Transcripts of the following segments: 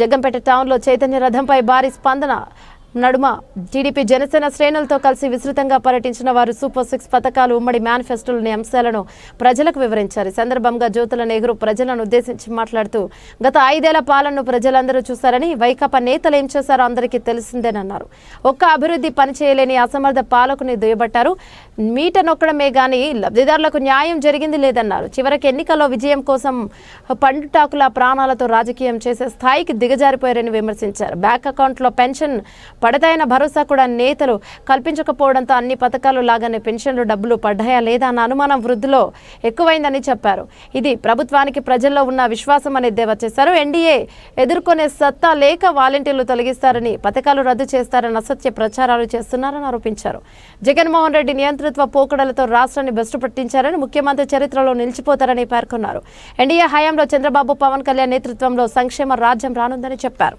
జగ్గంపేట టౌన్లో చైతన్య రథంపై భారీ స్పందన. నడుమ టీడీపీ జనసేన శ్రేణులతో కలిసి విస్తృతంగా పర్యటించిన వారు సూపర్ సిక్స్ పథకాలు ఉమ్మడి మేనిఫెస్టోలోని అంశాలను ప్రజలకు వివరించారు. ఈ సందర్భంగా జ్యోతుల నెహ్రూ ప్రజలను ఉద్దేశించి మాట్లాడుతూ గత ఐదేళ్ళ పాలనను ప్రజలందరూ చూశారని వైకాపా నేతలు ఏం చేశారో అందరికీ తెలిసిందేనన్నారు ఒక్క అభివృద్ధి పని చేయలేని అసమర్థ పాలకుని దుయ్యబట్టారు. మీట నొక్కడమే గాని లబ్ధిదారులకు న్యాయం జరిగింది లేదన్నారు. చివరికి ఎన్నికల్లో విజయం కోసం పండుటాకుల ప్రాణాలతో రాజకీయం చేసే స్థాయికి దిగజారిపోయారని విమర్శించారు. బ్యాంక్ అకౌంట్లో పెన్షన్ పడతాయన్న భరోసా కూడా నేతలు కల్పించకపోవడంతో అన్ని పథకాలు లాగానే పెన్షన్లు డబ్బులు పడ్డాయా లేదా అన్న అనుమానం వృద్ధిలో ఎక్కువైందని చెప్పారు. ఇది ప్రభుత్వానికి ప్రజల్లో ఉన్న విశ్వాసం అనేది దేవా చేశారు. ఎన్డీఏ ఎదుర్కొనే సత్తా లేక వాలంటీర్లు తొలగిస్తారని పథకాలు రద్దు చేస్తారని అసత్య ప్రచారాలు చేస్తున్నారని ఆరోపించారు. జగన్మోహన్ రెడ్డి నియంతృత్వ పోకడలతో రాష్ట్రాన్ని బెస్టు పట్టించారని ముఖ్యమంత్రి చరిత్రలో నిలిచిపోతారని పేర్కొన్నారు. ఎన్డీఏ హయాంలో చంద్రబాబు పవన్ కళ్యాణ్ నేతృత్వంలో సంక్షేమ రాజ్యం రానుందని చెప్పారు.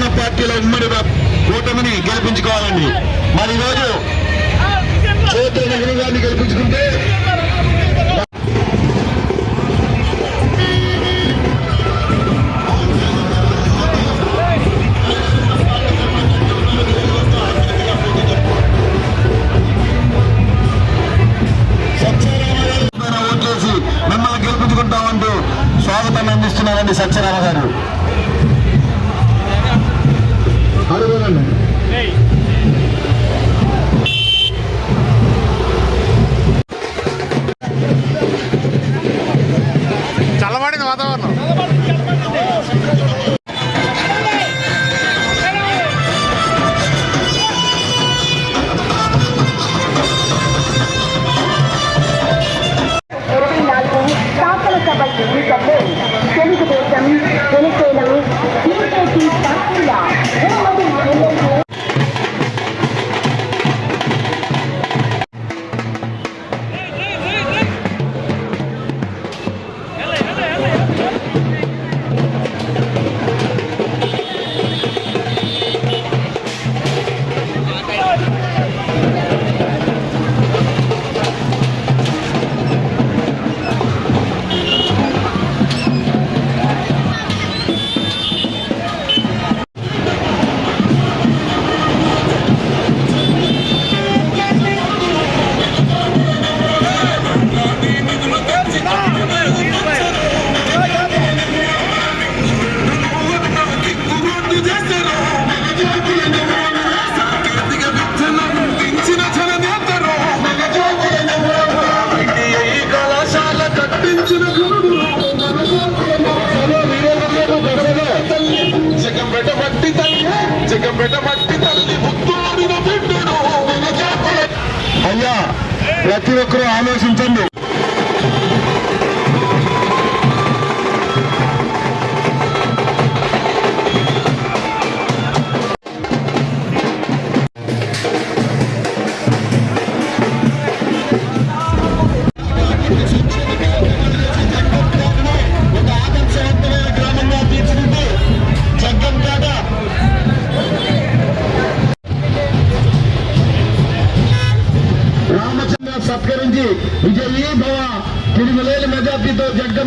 జనసేన పార్టీల ఉమ్మడి కూటమిని గెలిపించుకోవాలండి. మరి ఈరోజు జ్యోతి నెహ్రూ గారిని గెలిపించుకుంటే సత్యనారాయణ మిమ్మల్ని గెలిపించుకుంటామంటూ స్వాగతాన్ని అందిస్తున్నారండి సత్యనారాయణ గారు. అడుగునండి అయ్యా ప్రతి ఒక్కరూ ఆలోచించండి.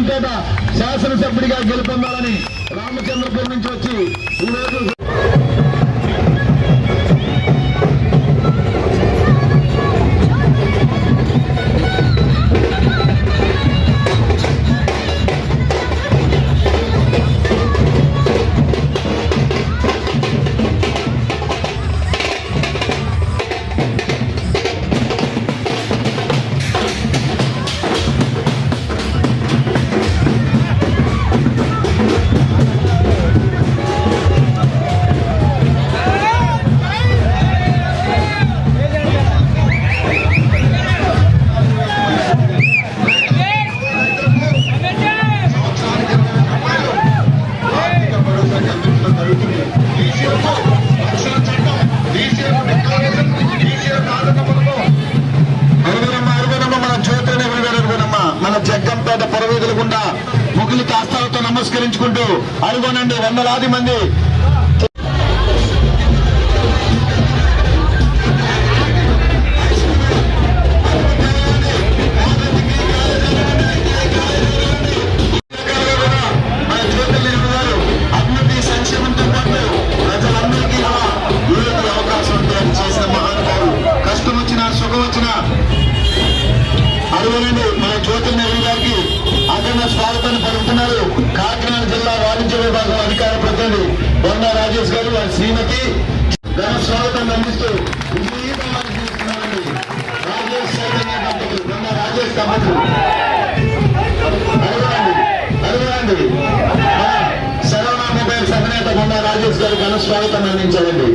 మెజార్టీతో శాసనసభ్యుడిగా గెలుపొందాలని రామచంద్రపురం నుంచి వచ్చి ఈరోజు వచ్చినా సుఖం వచ్చినా అడుగునండి మన జ్యోతిర్లింగ గారికి అఖండ స్వాగతాన్ని పలుకుతున్నారు. అధికార బొండా రాజేష్ గారు వారి శ్రీమతి ఘన స్వాగతం అందిస్తూ విజయీతంగా అందిస్తున్నారండి రాజేష్ చైతన్య దంపతులు బొండా రాజేష్ దంపతులు అడగండి శరవణ మొబైల్స్ అధినేత రాజేష్ గారు ఘన స్వాగతం అందించాలండి.